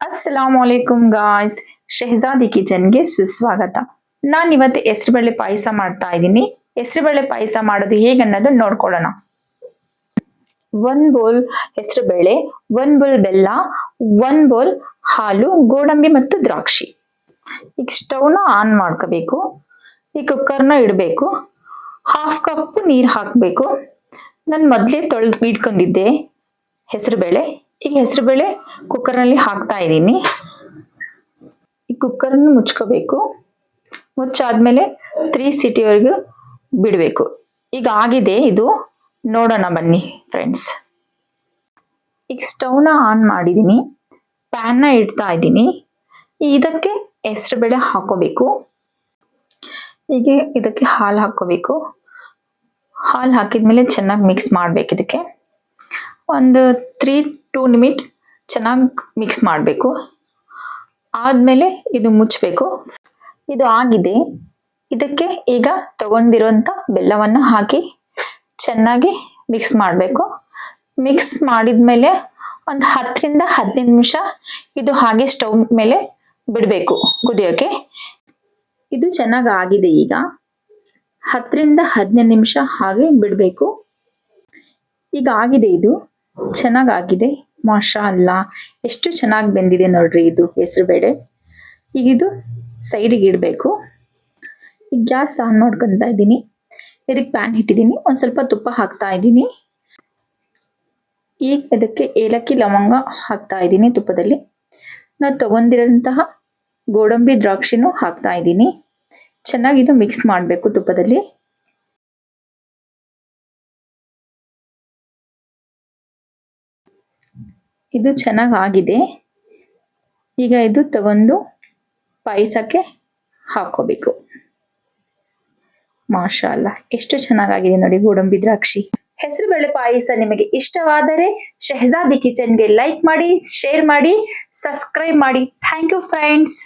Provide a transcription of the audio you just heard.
ಅಸ್ಸಲಾಮಲೈಕುಮ್ guys ಶೆಹಜಾದಿ ಕಿಚನ್ಗೆ ಸುಸ್ವಾಗತ. ನಾನು ಇವತ್ತು ಹೆಸರುಬೇಳೆ ಪಾಯಸ ಮಾಡ್ತಾ ಇದ್ದೀನಿ. ಹೆಸರುಬೇಳೆ ಪಾಯಸ ಮಾಡೋದು ಹೇಗೆ ಅನ್ನೋದು ನೋಡ್ಕೊಳ್ಳೋಣ. ಒಂದ್ ಬೌಲ್ ಹೆಸರುಬೇಳೆ, ಒಂದ್ ಬೌಲ್ ಬೆಲ್ಲ, ಒಂದ್ ಬೌಲ್ ಹಾಲು, ಗೋಡಂಬಿ ಮತ್ತು ದ್ರಾಕ್ಷಿ. ಈಗ ಸ್ಟವ್ನ ಆನ್ ಮಾಡ್ಕೋಬೇಕು. ಈ ಕುಕ್ಕರ್ನ ಇಡಬೇಕು. ಹಾಫ್ ಕಪ್ ನೀರು ಹಾಕಬೇಕು. ನಾನು ಮೊದಲೇ ತೊಳೆದು ಇಟ್ಕೊಂಡಿದ್ದೆ ಹೆಸರುಬೇಳೆ. ಈಗ ಹೆಸರುಬೇಳೆ ಕುಕ್ಕರ್ನಲ್ಲಿ ಹಾಕ್ತಾ ಇದ್ದೀನಿ. ಈ ಕುಕ್ಕರನ್ನು ಮುಚ್ಕೋಬೇಕು. ಮುಚ್ಚಾದ್ಮೇಲೆ ತ್ರೀ ಸಿಟಿವರೆಗೂ ಬಿಡಬೇಕು. ಈಗ ಆಗಿದೆ ಇದು. ನೋಡೋಣ ಬನ್ನಿ ಫ್ರೆಂಡ್ಸ್ ಈಗ ಸ್ಟೌನ ಆನ್ ಮಾಡಿದ್ದೀನಿ. ಪ್ಯಾನ್ನ ಇಡ್ತಾ ಇದ್ದೀನಿ. ಇದಕ್ಕೆ ಹೆಸರುಬೇಳೆ ಹಾಕೋಬೇಕು ಈಗ ಇದಕ್ಕೆ ಹಾಲು ಹಾಕೋಬೇಕು ಹಾಲು ಹಾಕಿದ್ಮೇಲೆ ಚೆನ್ನಾಗಿ ಮಿಕ್ಸ್ ಮಾಡಬೇಕು ಇದಕ್ಕೆ. ಒಂದು ತ್ರೀ ಟೂ ನಿಮಿಟ್ ಚೆನ್ನಾಗಿ ಮಿಕ್ಸ್ ಮಾಡಬೇಕು. ಆದಮೇಲೆ ಇದು ಮುಚ್ಚಬೇಕು ಇದು ಆಗಿದೆ. ಇದಕ್ಕೆ ಈಗ ತಗೊಂಡಿರೋಂಥ ಬೆಲ್ಲವನ್ನು ಹಾಕಿ ಚೆನ್ನಾಗಿ ಮಿಕ್ಸ್ ಮಾಡಬೇಕು. ಮಿಕ್ಸ್ ಮಾಡಿದ ಮೇಲೆ ಒಂದು ಹತ್ತರಿಂದ ಹದಿನೈದು ನಿಮಿಷ ಇದು ಹಾಗೆ ಸ್ಟವ್ ಮೇಲೆ ಬಿಡಬೇಕು ಕುದಿಯೋಕ್ಕೆ ಇದು ಚೆನ್ನಾಗಿ ಆಗಿದೆ ಈಗ. ಹತ್ತರಿಂದ ಹದಿನೈದು ನಿಮಿಷ ಹಾಗೆ ಬಿಡಬೇಕು. ಈಗ ಆಗಿದೆ ಇದು. ಚೆನ್ನಾಗಿ ಆಗಿದೆ. ಮಾಷಾ ಅಲ್ಲ ಎಷ್ಟು ಚೆನ್ನಾಗಿ ಬೆಂದಿದೆ ನೋಡ್ರಿ ಇದು ಹೆಸರುಬೇಳೆ ಈಗ ಇದು ಸೈಡಿಗೆ ಇಡಬೇಕು. ಈಗ ಗ್ಯಾಸ್ ಆನ್ ಮಾಡ್ಕೊತಾ ಇದ್ದೀನಿ. ಇದಕ್ಕೆ ಪ್ಯಾನ್ ಇಟ್ಟಿದ್ದೀನಿ. ಒಂದು ಸ್ವಲ್ಪ ತುಪ್ಪ ಹಾಕ್ತಾ ಇದ್ದೀನಿ. ಈಗ ಇದಕ್ಕೆ ಏಲಕ್ಕಿ ಲವಂಗ ಹಾಕ್ತಾ ಇದ್ದೀನಿ ತುಪ್ಪದಲ್ಲಿ. ನಾನು ತಗೊಂಡಿರೋಂತಹ ಗೋಡಂಬಿ ದ್ರಾಕ್ಷಿನೂ ಹಾಕ್ತಾ ಇದ್ದೀನಿ. ಚೆನ್ನಾಗಿ ಇದು ಮಿಕ್ಸ್ ಮಾಡಬೇಕು ತುಪ್ಪದಲ್ಲಿ. ಇದು ಚೆನ್ನಾಗಿ ಆಗಿದೆ ಈಗ ಇದು ತಗೊಂಡು ಪಾಯಸಕ್ಕೆ ಹಾಕೋಬೇಕು ಮಾಷಾ ಅಲ್ಲ ಎಷ್ಟು ಚೆನ್ನಾಗಾಗಿದೆ ನೋಡಿ ಗೋಡಂಬಿ ದ್ರಾಕ್ಷಿ. ಹೆಸರುಬೇಳೆ ಪಾಯಸ ನಿಮಗೆ ಇಷ್ಟವಾದರೆ ಶೆಹಜಾದಿ ಕಿಚನ್ಗೆ ಲೈಕ್ ಮಾಡಿ, ಶೇರ್ ಮಾಡಿ, ಸಬ್ಸ್ಕ್ರೈಬ್ ಮಾಡಿ. Thank you friends.